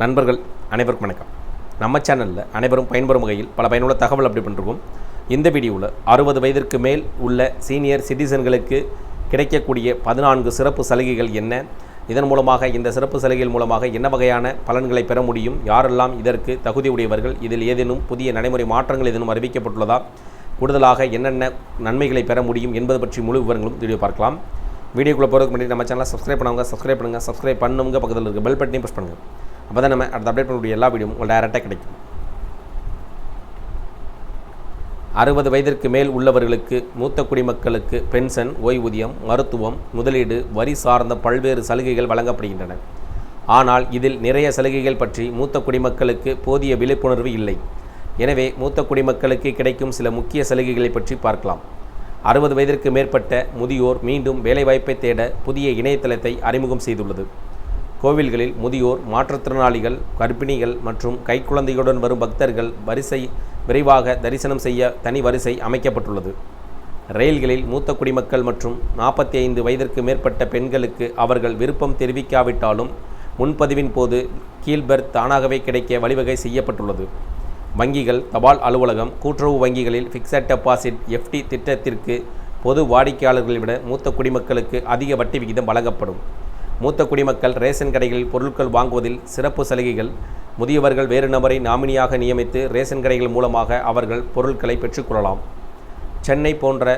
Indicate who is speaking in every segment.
Speaker 1: நண்பர்கள் அனைவருக்கும் வணக்கம். நம்ம சேனலில் அனைவரும் பயன்பெறும் வகையில் பல பயனுள்ள தகவல் அப்படி பண்ணிருக்கோம். இந்த வீடியோவில் அறுபது வயதிற்கு மேல் உள்ள சீனியர் சிட்டிசன்களுக்கு கிடைக்கக்கூடிய பதினான்கு சிறப்பு சலுகைகள் என்ன? இதன் மூலமாக இந்த சிறப்பு சலுகைகள் மூலமாக என்ன வகையான பலன்களை பெற முடியும்? யாரெல்லாம் இதற்கு தகுதியுடையவர்கள் இதில் ஏதேனும் புதிய நடைமுறை மாற்றங்கள் ஏதேனும் அறிவிக்கப்பட்டுள்ளதா? கூடுதலாக என்னென்ன நன்மைகளை பெற முடியும் என்பது பற்றி முழு விவரங்களும் வீடியோ பார்க்கலாம். வீடியோக்குள்ளே போகிறதுக்கு முன்னாடி நம்ம சேனலை சப்ஸ்கிரைப் பண்ணுவாங்க சப்ஸ்கிரைப் பண்ணுங்கள் சப்ஸ்கிரைப் பண்ணுங்க. பக்கத்தில் இருக்க பெல் பட்டனையும் ப்ரெஸ் பண்ணுங்கள் அப்போ தான் நம்ம அடுத்த அப்டேட் பண்ணக்கூடிய எல்லா வீடியோ உங்களுக்கு டேரெக்டாக கிடைக்கும். அறுபது வயதிற்கு மேல் உள்ளவர்களுக்கு மூத்த குடிமக்களுக்கு பென்ஷன் ஓய்வூதியம் மருத்துவம் முதலீடு வரி சார்ந்த பல்வேறு சலுகைகள் வழங்கப்படுகின்றன. ஆனால் இதில் நிறைய சலுகைகள் பற்றி மூத்த குடிமக்களுக்கு போதிய விழிப்புணர்வு இல்லை. எனவே மூத்த குடிமக்களுக்கு கிடைக்கும் சில முக்கிய சலுகைகளை பற்றி பார்க்கலாம். அறுபது வயதிற்கு மேற்பட்ட முதியோர் மீண்டும் வேலைவாய்ப்பை தேட புதிய இணையதளத்தை அறிமுகம் செய்துள்ளது. கோவில்களில் முதியோர் மாற்றுத்திறனாளிகள் கர்ப்பிணிகள் மற்றும் கைக்குழந்தைகளுடன் வரும் பக்தர்கள் வரிசை விரைவாக தரிசனம் செய்ய தனி வரிசை அமைக்கப்பட்டுள்ளது. ரயில்களில் மூத்த குடிமக்கள் மற்றும் நாற்பத்தி ஐந்து வயதிற்கு மேற்பட்ட பெண்களுக்கு அவர்கள் விருப்பம் தெரிவிக்காவிட்டாலும் முன்பதிவின் போது கீழ்பெர்த் தானாகவே கிடைக்க வழிவகை செய்யப்பட்டுள்ளது. வங்கிகள் தபால் அலுவலகம் கூட்டுறவு வங்கிகளில் ஃபிக்ஸட் டெபாசிட் எஃப்டி திட்டத்திற்கு பொது வாடிக்கையாளர்களை விட மூத்த குடிமக்களுக்கு அதிக வட்டி விகிதம் வழங்கப்படும். மூத்த குடிமக்கள் ரேஷன் கடைகளில் பொருட்கள் வாங்குவதில் சிறப்பு சலுகைகள். முதியவர்கள் வேறு நபரை நாமினியாக நியமித்து ரேஷன் கடைகள் மூலமாக அவர்கள் பொருட்களை பெற்றுக்கொள்ளலாம் சென்னை போன்ற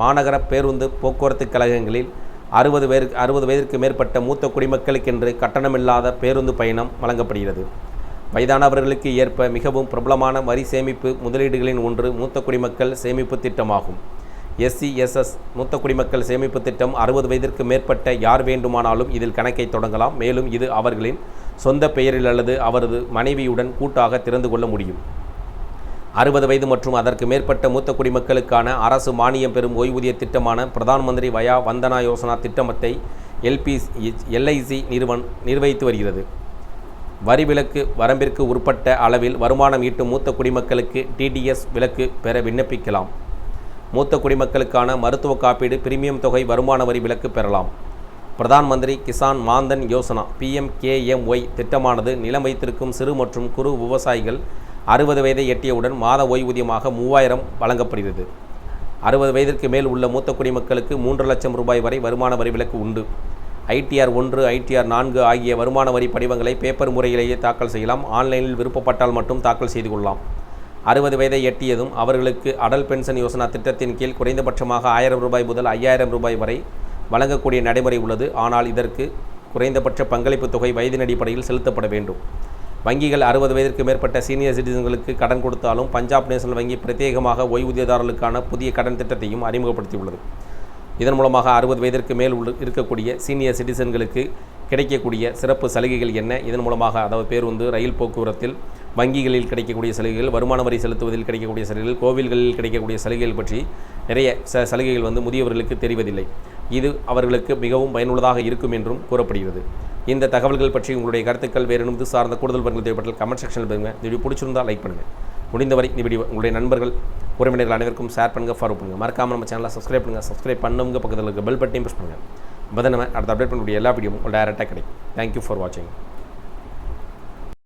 Speaker 1: மாநகர பேருந்து போக்குவரத்து கழகங்களில் அறுபது பேர் அறுபது வயதிற்கு மேற்பட்ட மூத்த குடிமக்களுக்கென்று கட்டணமில்லாத பேருந்து பயணம் வழங்கப்படுகிறது. வயதானவர்களுக்கு ஏற்ப மிகவும் பிரபலமான வரி சேமிப்பு முதலீடுகளின் ஒன்று மூத்த குடிமக்கள் சேமிப்பு திட்டமாகும். எஸ்சிஎஸ்எஸ் மூத்த குடிமக்கள் சேமிப்பு திட்டம் அறுபது வயதிற்கு மேற்பட்ட யார் வேண்டுமானாலும் இதில் கணக்கை தொடங்கலாம். மேலும் இது அவர்களின் சொந்த பெயரில் அல்லது அவரது மனைவியுடன் கூட்டாக திறந்து கொள்ள முடியும். அறுபது வயது மற்றும் அதற்கு மேற்பட்ட மூத்த குடிமக்களுக்கான அரசு மானியம் பெறும் ஓய்வூதிய திட்டமான பிரதான் மந்திரி வயா வந்தனா யோசனா திட்டமத்தை எல்பி எல்ஐசி நிறுவன் நிர்வகித்து வருகிறது. வரி விலக்கு வரம்பிற்கு உட்பட்ட அளவில் வருமானம் ஈட்டும் மூத்த குடிமக்களுக்கு டிடிஎஸ் விலக்கு பெற விண்ணப்பிக்கலாம். மூத்த குடிமக்களுக்கான மருத்துவ காப்பீடு பிரீமியம் தொகை வருமான வரி விலக்கு பெறலாம். பிரதான் மந்திரி கிசான் மாந்தன் யோசனா பிஎம்கேஎம்ஒய் திட்டமானது நிலம் வைத்திருக்கும் சிறு மற்றும் குறு விவசாயிகள் அறுபது வயதை எட்டியவுடன் மாத ஓய்வூதியமாக மூவாயிரம் வழங்கப்படுகிறது. அறுபது வயதிற்கு மேல் உள்ள மூத்த குடிமக்களுக்கு மூன்று லட்சம் ரூபாய் வரை வருமான வரி விலக்கு உண்டு. ஐடிஆர் ஒன்று ஐடிஆர் நான்கு ஆகிய வருமான வரி படிவங்களை பேப்பர் முறையிலேயே தாக்கல் செய்யலாம். ஆன்லைனில் விருப்பப்பட்டால் மட்டும் தாக்கல் செய்து கொள்ளலாம். அறுபது வயதை எட்டியதும் அவர்களுக்கு அடல் பென்ஷன் யோசனா திட்டத்தின் கீழ் குறைந்தபட்சமாக ஆயிரம் ரூபாய் முதல் ஐயாயிரம் ரூபாய் வரை வழங்கக்கூடிய நடைமுறை உள்ளது. ஆனால் இதற்கு குறைந்தபட்ச பங்களிப்பு தொகை வயதின் அடிப்படையில் செலுத்தப்பட வேண்டும். வங்கிகள் அறுபது வயதிற்கு மேற்பட்ட சீனியர் சிட்டிசன்களுக்கு கடன் கொடுத்தாலும் பஞ்சாப் நேஷனல் வங்கி பிரத்யேகமாக ஓய்வூதியதாரர்களுக்கான புதிய கடன் திட்டத்தையும் அறிமுகப்படுத்தியுள்ளது. இதன் மூலமாக அறுபது வயதிற்கு மேல் உள்ள இருக்கக்கூடிய சீனியர் சிட்டிசன்களுக்கு கிடைக்கக்கூடிய சிறப்பு சலுகைகள் என்ன? இதன் மூலமாக அதாவது பேருந்து ரயில் போக்குவரத்தில் வங்கிகளில் கிடைக்கக்கூடிய சலுகைகள் வருமான வரி செலுத்துவதில் கிடைக்கக்கூடிய சலுகைகள் கோவில்களில் கிடைக்கக்கூடிய சலுகைகள் பற்றி நிறைய ச சலுகைகள் வந்து முதியவர்களுக்கு தெரிவதில்லை. இது அவர்களுக்கு மிகவும் பயனுள்ளதாக இருக்கும் என்றும் கூறப்படுகிறது. இந்த தகவல்கள் பற்றி உங்களுடைய கருத்துக்கள் வேறு இது சார்ந்த கூடுதல் விவரங்கள் தேவைப்பட்டால் கமெண்ட் செக்ஷனில் பாருங்கள் இந்த வீடியோ பிடிச்சிருந்தால் லைக் பண்ணுங்கள் முடிந்தவரை இந்த வீடியோ உங்களுடைய நண்பர்கள் உறவினர்கள் அனைவருக்கும் ஷேர் பண்ணுங்கள் ஃபாலோ பண்ணுங்கள் மறக்காமல் நம்ம சேனலை சப்ஸ்கிரைப் பண்ணுங்கள் சப்ஸ்கிரைப் பண்ணுங்க பக்கத்தில் இருக்க பெல் பட்டனையும் ப்ரெஸ் பண்ணுங்கள் அப்போ நம்ம அடுத்த அப்டேட் பண்ணக்கூடிய எல்லா வீடியோவும் உங்களுக்கு டேரெக்டாக கிடைக்கும். தேங்க்யூ ஃபார் வாட்சிங்